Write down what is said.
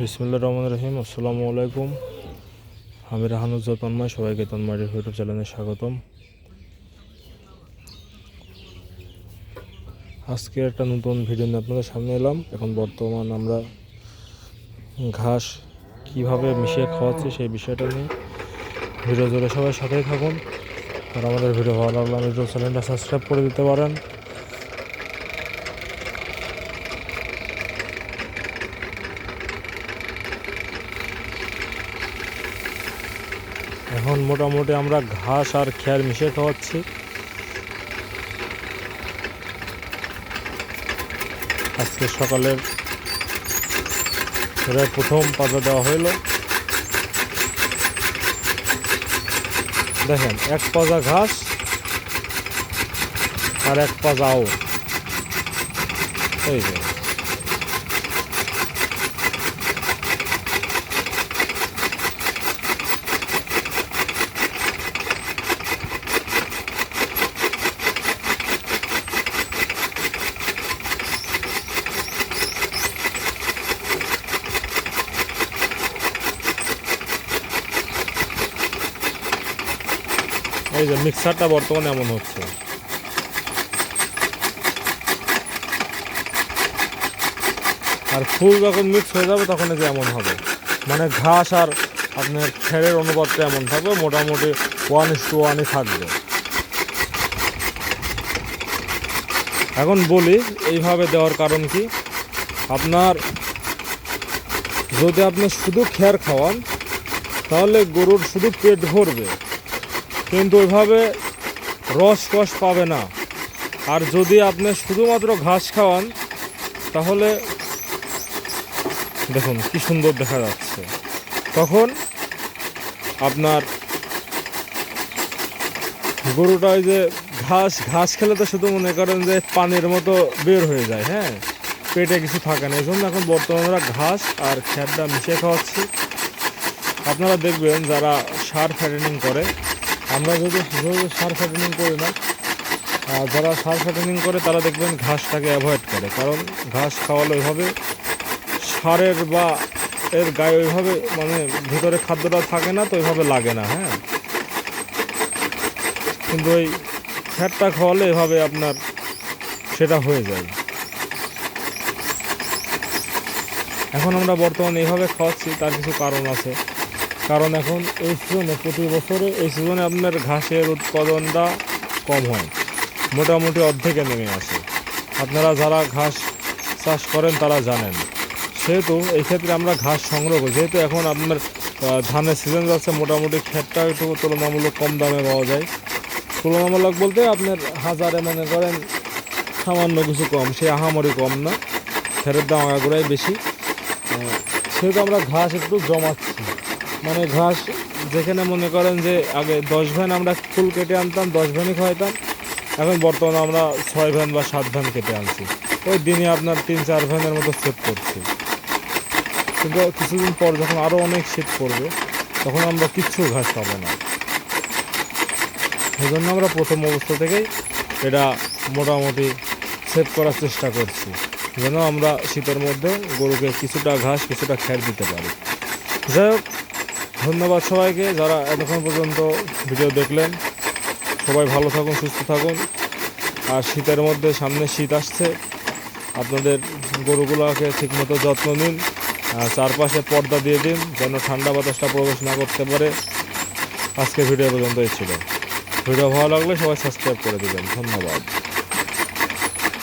বিসমুল্লা রহমান রহিম, আসসালামু আলাইকুম। আমি রাহানুজ্জল তন্ময়, সবাইকে তন্ময়ের ইউটিউব চ্যানেলে স্বাগতম। আজকে একটা নতুন ভিডিও নিয়ে আপনাদের সামনে এলাম। এখন বর্তমান আমরা ঘাস কীভাবে মিশিয়ে খাওয়াচ্ছি সেই বিষয়টা নিয়ে। ভিডিও জুড়ে সবাই সাথেই থাকুন। আর আমাদের ভিডিও ভালো লাগলে ইউটিউব চ্যানেলটা সাবস্ক্রাইব করে দিতে পারেন। এখন মোটামুটি আমরা ঘাস আর খেয়ার মিশিয়ে খাওয়াচ্ছি। আজকে সকালের প্রথম পাতা দেওয়া হইল। দেখেন, এক পাজা ঘাস আর এক পাজা আও এই যে। এই যে মিক্সারটা বর্তমানে এমন হচ্ছে। আর ফুল যখন মিক্স হয়ে যাবে তখন এই যে এমন হবে। মানে ঘাস আর আপনার খেরের অনুপাতটা এমন থাকবে, মোটামুটি ওয়ান ইস টু ওয়ানই থাকবে। এখন বলি, এইভাবে দেওয়ার কারণ কি? আপনার যদি আপনি শুধু খেয়ার খাওয়ান, তাহলে গরুর শুধু পেট ভরবে। কিন্তু ওইভাবে রস কষ পাবে না। আর যদি আপনি শুধুমাত্র ঘাস খাওয়ান, তাহলে দেখুন কি সুন্দর দেখা যাচ্ছে। তখন আপনার গরুটা ওই যে ঘাস ঘাস খেলে তো শুধু মনে করেন যে পানির মতো বের হয়ে যায় হ্যাঁ? পেটে কিছু থাকে না। এই জন্য এখন বর্তমানে আমরা ঘাস আর খ্যারটা মিশিয়ে খাওয়াচ্ছি। আপনারা দেখবেন যারা সার ফ্যাটেনিং করে আমরা যদি যদি সার ফ্যাটেনিং করি না আর যারা সার ফ্যাটেনিং করে তারা দেখবেন ঘাসটাকে অ্যাভয়েড করে। কারণ ঘাস খাওয়ালে ওইভাবে সারের বা এর গায়ে ওইভাবে মানে ভিতরে খাদ্যটা থাকে না, তো ওইভাবে লাগে না হ্যাঁ? কিন্তু ওই ফ্যাটটা খাওয়ালে এভাবে আপনার সেটা হয়ে যায়। এখন আমরা বর্তমানে এইভাবে খাওয়াচ্ছি, তার কিছু কারণ আছে। কারণ এখন এই সিজনে প্রতি বছরে এই সিজনে আপনার ঘাসের উৎপাদনটা কম হয়। মোটামুটি অর্ধেকে নেমে আসে। আপনারা যারা ঘাস চাষ করেন, তারা জানেন। সেহেতু এই ক্ষেত্রে আমরা ঘাস সংগ্রহ করি। যেহেতু এখন আপনার ধানের সিজন যাচ্ছে, মোটামুটি ক্ষেতটা একটু তুলনামূলক কম দামে পাওয়া যায়। তুলনামূলক বলতে আপনার হাজারে মনে করেন সামান্য কিছু কম। সে আহামরি কম না। খেরের দাম আগাগোড়াই বেশি। সেহেতু আমরা ঘাস একটু জমাচ্ছি। মানে ঘাস, যেখানে মনে করেন যে আগে দশ ভ্যান আমরা ফুল কেটে আনতাম, দশ ভ্যানই খাওয়াইতাম। এখন বর্তমানে আমরা ছয় ভ্যান বা সাত ভ্যান কেটে আনছি। ওই দিনে আপনার তিন, চার ভ্যানের মতো সেট করছি। কিন্তু কিছুদিন পর যখন আরও অনেক শীত পড়বে, তখন আমরা কিচ্ছু ঘাস পাবো না। সেই জন্য আমরা প্রথম অবস্থা থেকেই এটা মোটামুটি সেভ করার চেষ্টা করছি, যেন আমরা শীতের মধ্যে গরুকে কিছুটা ঘাস, কিছুটা খ্যার দিতে পারি। যাই হোক ধন্যবাদ সবাইকে যারা এতক্ষণ পর্যন্ত ভিডিও দেখলেন। সবাই ভালো থাকুন, সুস্থ থাকুন। আর শীতের মধ্যে সামনে শীত আসছে। আপনাদের গরুগুলোকে ঠিকমতো যত্ন নিন। আর চারপাশে পর্দা দিয়ে দিন, যেন ঠান্ডা বাতাসটা প্রবেশ না করতে পারে। আজকে ভিডিও পর্যন্তই ছিল। ভিডিও ভালো লাগলে সবাই সাবস্ক্রাইব করে দেবেন। ধন্যবাদ।